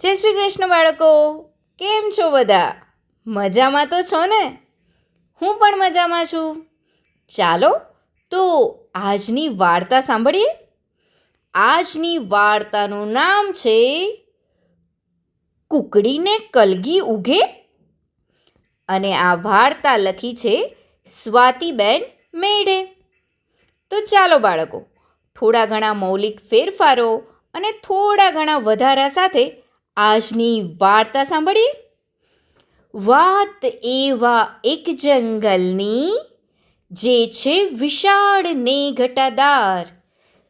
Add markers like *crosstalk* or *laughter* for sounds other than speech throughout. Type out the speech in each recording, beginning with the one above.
જય શ્રી કૃષ્ણ બાળકો. કેમ છો બધા? મજામાં તો છો ને? હું પણ મજામાં છું. ચાલો, તો આજની વાર્તા સાંભળીએ? આજની વાર્તાનું નામ છે, કુકડીને કલગી ઉગે અને આ વાર્તા લખી છે સ્વાતિબેન મેઢે તો ચાલો બાળકો, થોડા ઘણા મૌલિક ફેરફારો અને થોડા ઘણા વધારા સાથે આજની વાર્તા સાંભળી? વાત એવા એક જંગલની, જે છે વિશાળ ને ઘટાદાર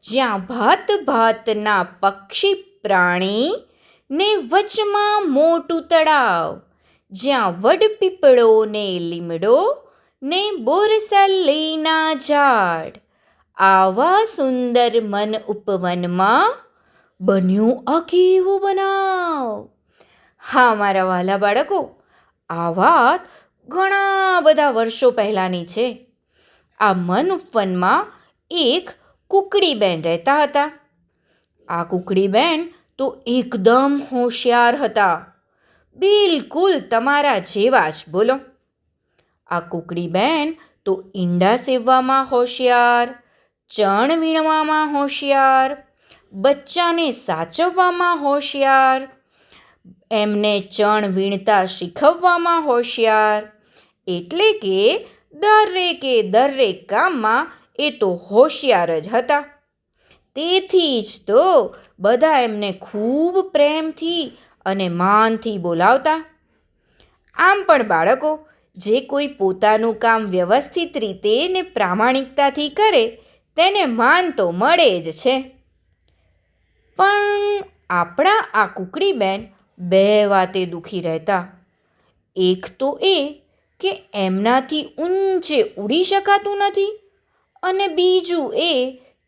જ્યાં ભાત ભાતના પક્ષી પ્રાણી ને વચમાં મોટું તળાવ, જ્યાં વડપીપળો ને લીમડો ને બોરસલીના ઝાડ, આવા સુંદર મન ઉપવનમાં બન્યું આ કેવું બનાવ. હા, મારા વાલા બાળકો, આ વાત ઘણા બધા વર્ષો પહેલાંની છે. આ મન ઉપવનમાં એક કુકડીબેન રહેતા હતા. આ કુકડીબેન તો એકદમ હોશિયાર હતા. બિલકુલ તમારા જેવા જ, બોલો. આ કુકડીબેન તો ઈંડા સેવવામાં હોશિયાર, ચણ વીણવામાં હોશિયાર બચ્ચાને સાચવવામાં હોશિયાર. એમને ચણ વીણતા શીખવવામાં હોશિયાર. એટલે કે દરેકે દરેક કામમાં એ તો હોશિયાર જ હતા. તેથી જ તો બધા એમને ખૂબ પ્રેમથી અને માનથી બોલાવતા. આમ પણ બાળકો, જે કોઈ પોતાનું કામ વ્યવસ્થિત રીતે ને પ્રામાણિકતાથી કરે, તેને માન તો મળે જ છે. પણ આપણા આ કુકડીબેન બે વાતે દુઃખી રહેતા. એક તો એ કે એમનાથી ઊંચે ઉડી શકાતું નથી અને બીજું એ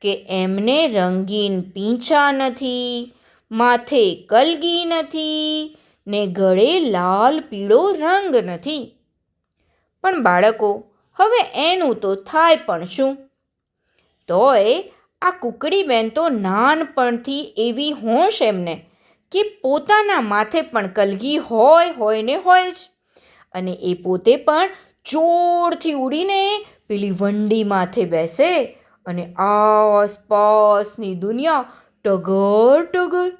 કે એમને રંગીન પીંછા નથી, માથે કલગી નથી ને ગળે લાલ પીળો રંગ નથી. પણ બાળકો, હવે એનું તો થાય પણ શું? તોય આ કુકડીબેન તો નાનપણથી એવી હોશ એમને કે પોતાના માથે પણ કલગી હોય હોય ને હોય જ. અને એ પોતે પણ જોરથી ઉડીને પેલી વંડી માથે બેસે અને આસપાસની દુનિયા ટગર ટગર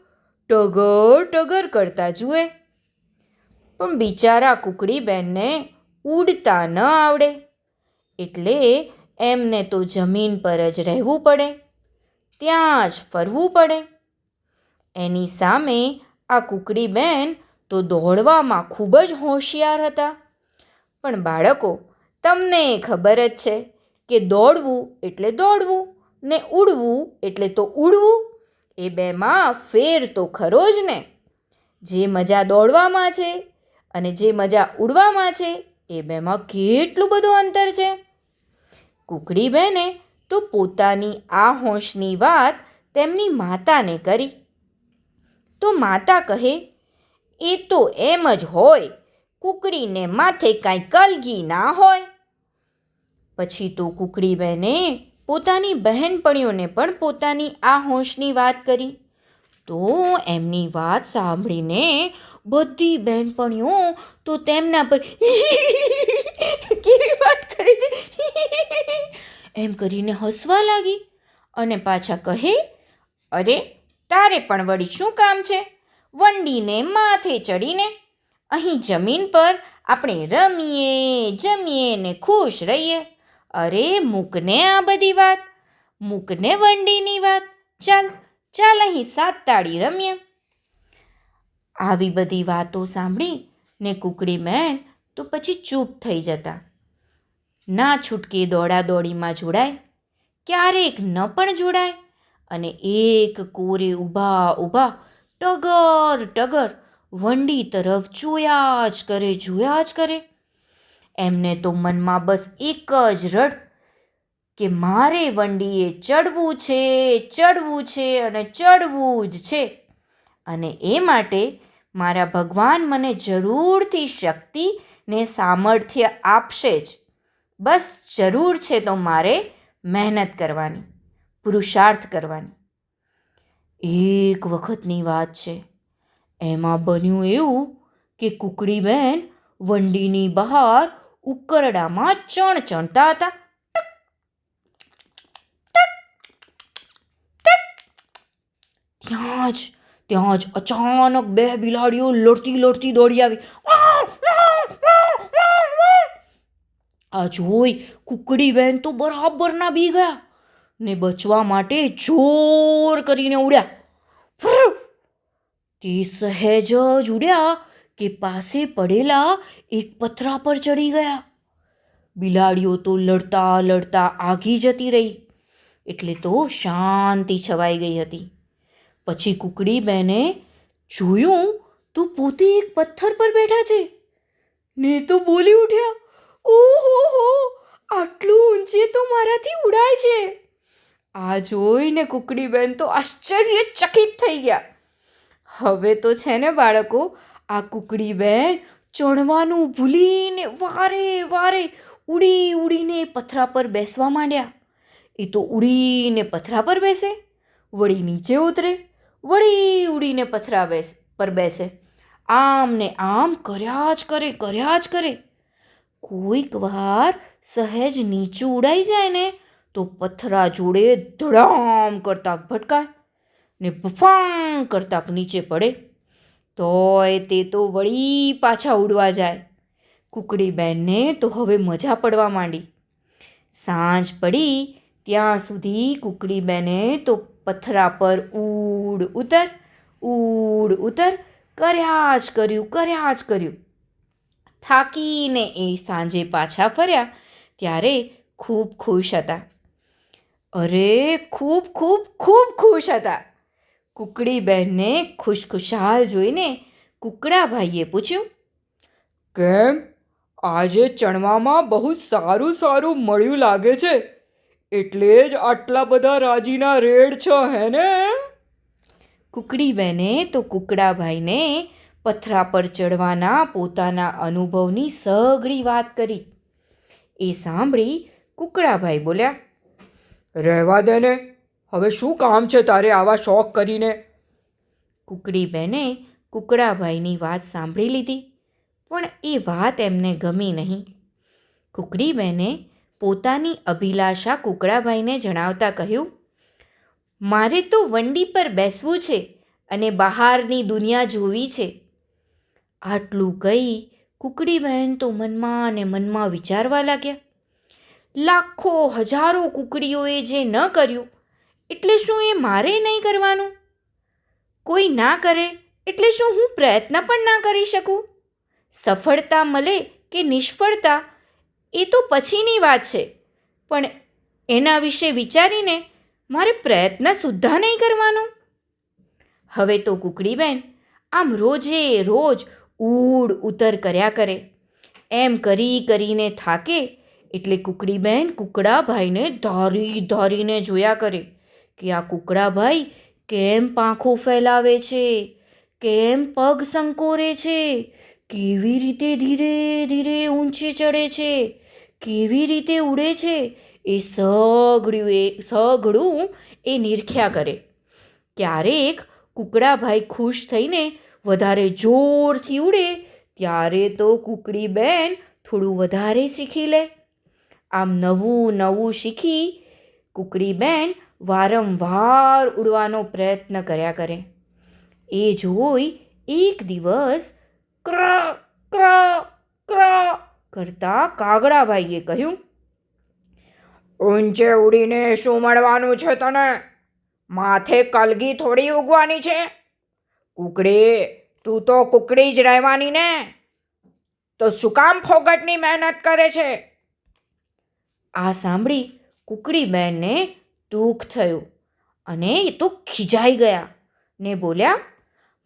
ટગર ટગર કરતા જુએ. પણ બિચારા કુકડીબેનને ઉડતા ન આવડે. એટલે એમને તો જમીન પર જ રહેવું પડે. ત્યાં જ ફરવું પડે. એની સામે આ કુકડીબેન તો દોડવામાં ખૂબ જ હોશિયાર હતા. પણ બાળકો, તમને ખબર જ છે કે દોડવું એટલે દોડવું ને ઉડવું એટલે તો ઉડવું. એ બેમાં ફેર તો ખરો જ ને. જે મજા દોડવામાં છે અને જે મજા ઉડવામાં છે એ બેમાં કેટલું બધું અંતર છે. કુકડીબેને તો પોતાની આ હોંશની વાત તેમની માતાને કરી. તો માતા કહે, એ તો એમ જ હોય, કુકડીને માથે કાંઈ કલગી ના હોય. પછી તો કુકડીબેને પોતાની બહેનપણીઓને પણ પોતાની આ હોંશની વાત કરી. તો એમની વાત સાંભળીને બધી બહેનપણીઓ તો તેમના પર *laughs* કેવી વાત કરે છે? એમ કરીને હસવા લાગી અને પાછા કહે, અરે, તારે પણ વળી શું કામ છે? વંડીને માથે ચડીને અહીં જમીન પર આપણે રમીએ, જમીએ ને ખુશ રહીએ. અરે, મૂકને આ બધી વાત. મૂકને વંડીની વાત. ચાલ ચાલ અહીં સાત તાળી રમીએ. આવી બધી વાતો સાંભળી ને કુકડી મેં તો પછી ચૂપ થઈ જતા. ના છૂટકે દોડાદોડીમાં જોડાય, ક્યારેક ન પણ જોડાય અને એક કોરે ઊભા ઊભા ટગર ટગર વંડી તરફ જોયા જ કરે, જોયા જ કરે. એમને તો મનમાં બસ એક જ રડ કે મારે વંડીએ ચડવું છે ચડવું છે અને ચડવું જ છે. અને એ માટે મારા ભગવાન મને જરૂરથી શક્તિ ને સામર્થ્ય આપશે જ. બસ જરૂર છે તો મારે મહેનત કરવાની, પુરુષાર્થ કરવાની. એક વખતની વાત છે. એમાં બન્યું એવું કે કુકડીબેન વંડીની બહાર ઉકરડામાં ચણ ચણતા હતા. ત્યાં જ ત્યાં જ અચાનક બે બિલાડીઓ લડતી લડતી દોડી આવી. આ જોઈ કુકડીબેન તો બરાબરના બી ગયા ને બચવા માટે જોર કરીને ઉડ્યા. તે સહેજ જ ઉડ્યા કે પાસે પડેલા એક પથરા પર ચડી ગયા. બિલાડીઓ તો લડતા લડતા આઘી જતી રહી એટલે તો શાંતિ છવાઈ ગઈ હતી. પછી કુકડી બેને જોયું તો પોતે એક પથ્થર પર બેઠા છે. ને તો બોલી ઉઠ્યા ઓહો આટલું ઊંચે તો મારાથી ઉડાય છે. આ જોઈને કુકડીબેન તો આશ્ચર્યચકિત થઈ ગયા. હવે તો છે ને બાળકો, આ કુકડીબેન ચણવાનું ભૂલીને વારે વારે ઉડી ઉડીને પથરા પર બેસવા માંડ્યા. એ તો ઉડીને પથરા પર બેસે, વળી નીચે ઉતરે, વળી ઉડીને પથરા બેસ, પર બેસે. આમ ને આમ કર્યા જ કરે, કર્યા જ કરે. કોઈક વાર સહેજ નીચું ઉડાઈ જાય ને, તો પથરા જોડે ધડામ કરતાં ભટકાય ને બફાંગ કરતાં નીચે પડે. તોય તે તો વળી પાછા ઉડવા જાય. કુકડીબેનને તો હવે મજા પડવા માંડી. સાંજ પડી, ત્યાં સુધી કુકડીબેને તો પથરા પર ઉડ ઉતર ઉડ ઉતર, કર્યા જ કર્યું, કર્યા જ કર્યું. થાકીને એ સાંજે પાછા ફર્યા ત્યારે ખૂબ ખુશ હતા. અરે, ખૂબ ખૂબ ખૂબ ખુશ હતા. કુકડીબેનને ખુશખુશાલ જોઈને કુકડાભાઈએ પૂછ્યું, કેમ? આજે ચણવામાં બહુ સારું સારું મળ્યું લાગે છે. એટલે જ આટલા બધા રાજીના રેડ છો, હે ને? કુકડીબેને તો કુકડાભાઈને પથરા પર ચડવાના પોતાના અનુભવની સઘળી વાત કરી. એ સાંભળી કુકડાભાઈ બોલ્યા, રહેવા દે ને, હવે શું કામ છે તારે આવા શોખ કરીને? કુકડીબેને કુકડાભાઈની વાત સાંભળી લીધી, પણ એ વાત એમને ગમી નહીં. કુકડીબેને પોતાની અભિલાષા કુકડાભાઈને જણાવતા કહ્યું, મારે તો વંડી પર બેસવું છે અને બહારની દુનિયા જોવી છે. આટલું કહી કુકડીબહેન તો મનમાં અને મનમાં વિચારવા લાગ્યા. લાખો હજારો કુકડીઓએ જે ન કર્યું, એટલે શું એ મારે નહીં કરવાનું? કોઈ ના કરે, એટલે શું હું પ્રયત્ન પણ ના કરી શકું? સફળતા મળે કે નિષ્ફળતા, એ તો પછીની વાત છે. પણ એના વિશે વિચારીને મારે પ્રયત્ન સુદ્ધા નહીં કરવાનો? હવે તો કુકડીબેન આમ રોજે રોજ ઉડ ઉતર કર્યા કરે. એમ કરી કરીને થાકે એટલે કુકડીબેન કુકડાભાઈને ધારી ધારીને જોયા કરે કે આ કુકડાભાઈ કેમ પાંખો ફેલાવે છે? કેમ પગ સંકોરે છે? કેવી રીતે ધીરે ધીરે ઊંચે ચડે છે? કેવી રીતે ઉડે છે? એ સઘળું એ સઘળું એ નિરખ્યા કરે. ક્યારેક કુકડાભાઈ ખુશ થઈને વધારે જોરથી ઉડે, ત્યારે તો કુકડી બેન થોડું વધારે શીખી લે. આમ નવું નવું શીખી કુકડી બેન વારંવાર ઉડવાનો પ્રયત્ન કર્યા કરે. એ જોઈ એક દિવસ ક્ર ક્ર ક્ર કરતા કાગડાભાઈએ કહ્યું, ઊંચે ઉડીને શું મળવાનું છે તને? માથે કલગી થોડી ઉગવાની છે. કુકડી તું તો કુકડી જ રહેવાની ને. તો શું કામ ફોગટની મહેનત કરે છે? આ સાંભળી કુકડીબેનને દુઃખ થયું અને એ તો ખીજાઈ ગયા ને બોલ્યા,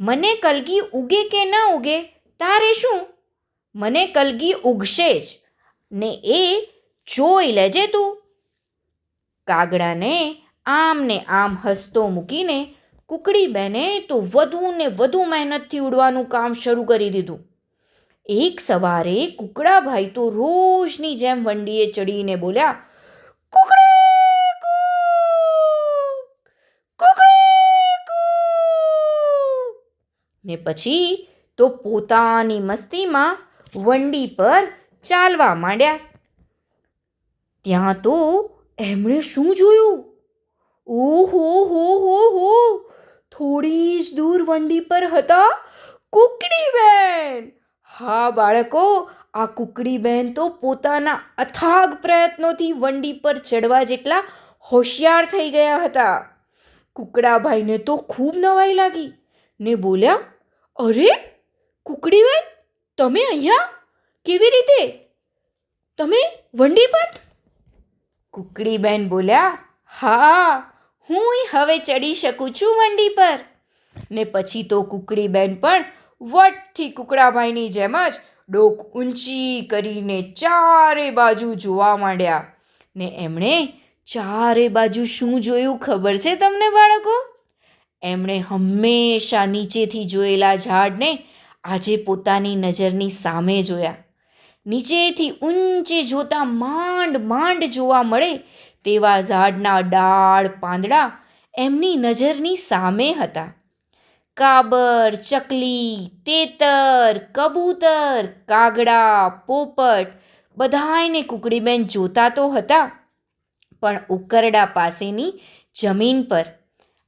મને કલગી ઉગે કે ન ઉગે, તારે શું? મને કલગી ઉગશે જ ને એ જોઈ લેજે તું. કાગડાને આમ ને આમ હસતો મૂકીને કુકડીબેને તો વધુ ને વધુ મહેનતથી ઉડવાનું કામ શરૂ કરી દીધું એક સવારે કુકડાભાઈ તો રોજની જેમ વંડીએ ચડીને બોલ્યા, કુકડી કૂ! કુકડી કૂ!" ને પછી તો પોતાની મસ્તીમાં વંડી પર ચાલવા માંડ્યા ત્યાં તો એમણે શું જોયું ઓહો હો હો હો થોડી જ દૂર વંડી પર હતા કુકડીબેન હા, બાળકો, આ કુકડીબેન તો પોતાના અથાગ પ્રયત્નોથી વંડી પર ચડવા જેટલા હોશિયાર થઈ ગયા હતા. કુકડાભાઈને તો ખૂબ નવાઈ લાગી. ને બોલ્યા, અરે કુકડીબેન તમે અહીંયા કેવી રીતે? તમે વંડી પર? કુકડીબેન બોલ્યા, હા હું હવે ચડી શકું છું વંડી પર. ને પછી તો કુકડીબેન પણ વટથી કુકડાભાઈની જેમ જ ડોક ઊંચી કરીને ચારે બાજુ જોવા માંડ્યા. ને એમણે ચારે બાજુ શું જોયું ખબર છે તમને બાળકો? એમણે હંમેશા નીચેથી જોયેલા ઝાડને આજે પોતાની નજરની સામે જોયા. નીચેથી ઊંચે જોતા માંડ માંડ જોવા મળે તેવા ઝાડના ડાળ, પાંદડા એમની નજરની સામે હતા. કાબર, ચકલી, તેતર, કબૂતર, કાગડા, પોપટ બધાયને કુકડીબેન જોતા તો હતા, પણ ઉકરડા પાસેની જમીન પર.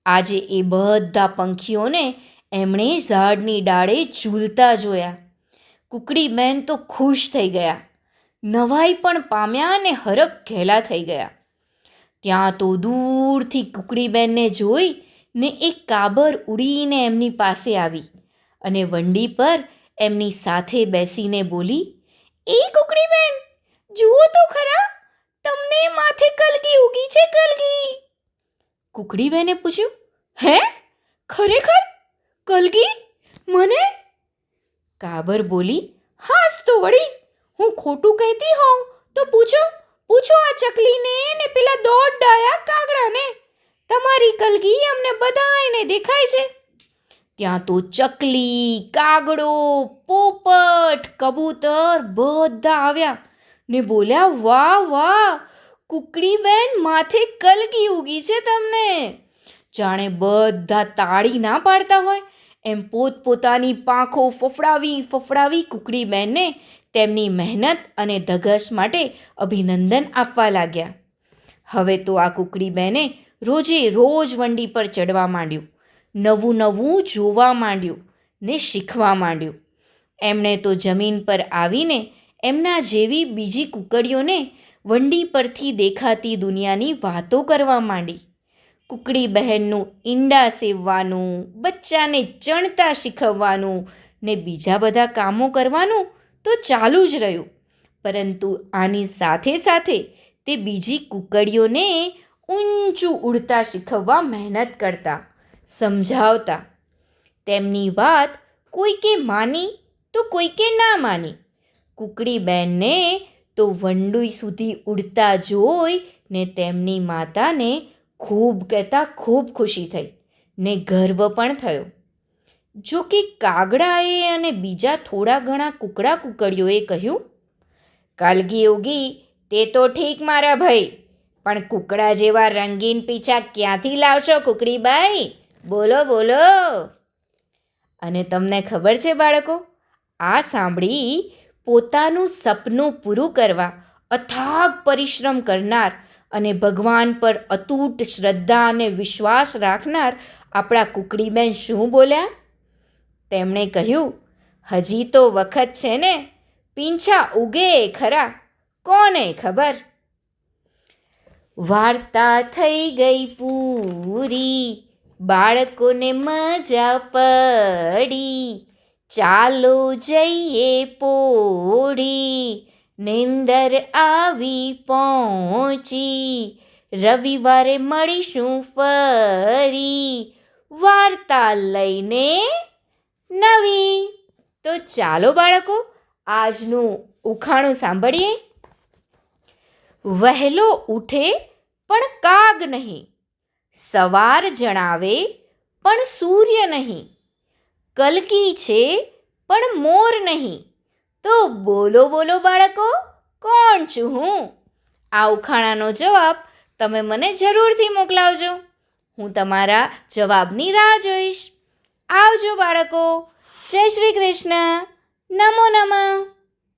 આજે એ બધા પંખીઓને એમણે ઝાડની ડાળે ઝૂલતા જોયા. કુકડીબેન તો ખુશ થઈ ગયા. નવાઈ પણ પામ્યા અને હરખ ઘેલા થઈ ગયા. ત્યાં તો દૂરથી કુકડીબેનને જોઈ ને એક કાબર ઉડીને એમની પાસે આવી અને વંડી પર એમની સાથે બેસીને બોલી, એ કુકડીબેન, જુઓ તો ખરા, તમને માથે કલગી ઉગી છે કલગી. કુકડીબેને પૂછ્યું, હે, ખરેખર? કલગી? મને? કાબર બોલી, હાસ તો વળી, હું ખોટું કહેતી હોઉં, તો પૂછો. પૂછો આ ચકલીને ને પેલા દોઢ ડાયા કાગડાને. તમારી કલગી અમને બધાયને દેખાય છે. ત્યાં તો ચકલી, કાગડો, પોપટ, કબૂતર બધા આવ્યા ને બોલ્યા, વાહ વાહ, કુકડીબેન માથે કલગી ઉગી છે તમને. જાણે બધા તાળી ના પાડતા હોય એમ પોતપોતાની પાંખો ફફડાવી ફફડાવી કુકડીબેનને તેમની મહેનત અને ધગશ માટે અભિનંદન આપવા લાગ્યા. હવે તો આ કુકડીબેને રોજે રોજ વંડી પર ચડવા માંડ્યું, નવું નવું જોવા માંડ્યું ને શીખવા માંડ્યું. એમણે તો જમીન પર આવીને એમના જેવી બીજી કુકડીઓને વંડી પરથી દેખાતી દુનિયાની વાતો કરવા માંડી. કુકડી બહેનનું ઈંડા સેવવાનું, બચ્ચાને ચણતા શીખવવાનું ને બીજા બધા કામો કરવાનું તો ચાલુ જ રહ્યું. પરંતુ આની સાથે સાથે તે બીજી કુકડીઓને ઊંચું ઉડતા શીખવવા મહેનત કરતા, સમજાવતા. તેમની વાત કોઈકે માની તો કોઈકે ના માની. કુકડી બહેનને તો વંડુઈ સુધી ઉડતા જોઈ ને તેમની માતાને ખૂબ કહેતા ખૂબ ખુશી થઈ ને ગર્વ પણ થયો. જો કે કાગડાએ અને બીજા થોડા ઘણા કુકડા કુકડીઓએ કહ્યું, કલગી ઉગી, તે તો ઠીક મારા ભાઈ, પણ કુકડા જેવા રંગીન પીછા ક્યાંથી લાવશો કુકડીબાઈ બોલો બોલો. અને તમને ખબર છે બાળકો, આ સાંભળી પોતાનું સપનું પૂરું કરવા અથાગ પરિશ્રમ કરનાર અને ભગવાન પર અતૂટ શ્રદ્ધા અને વિશ્વાસ રાખનાર આપણા કુકડીબેન શું બોલ્યા? તેમણે કહ્યું, હજી તો વખત છે ને, પીંછા ઉગે ખરા, કોને ખબર? વાર્તા થઈ ગઈ પૂરી, બાળકોને મજા પડી. ચાલો જઈએ પોડી નિંદર આવી પહોંચી. રવિવારે મળીશું ફરી, વાર્તા લઈને નવી. તો ચાલો બાળકો, આજનું ઉખાણું સાંભળીએ. વહેલો ઉઠે પણ કાગ નહીં. સવાર જણાવે પણ સૂર્ય નહીં. કલકી છે પણ મોર નહીં. તો બોલો બોલો બાળકો, કોણ છું હું? આ ઉખાણાનો જવાબ તમે મને જરૂરથી મોકલાવજો. હું તમારા જવાબની રાહ જોઈશ. આવજો બાળકો. જય શ્રી કૃષ્ણ. નમો નમઃ.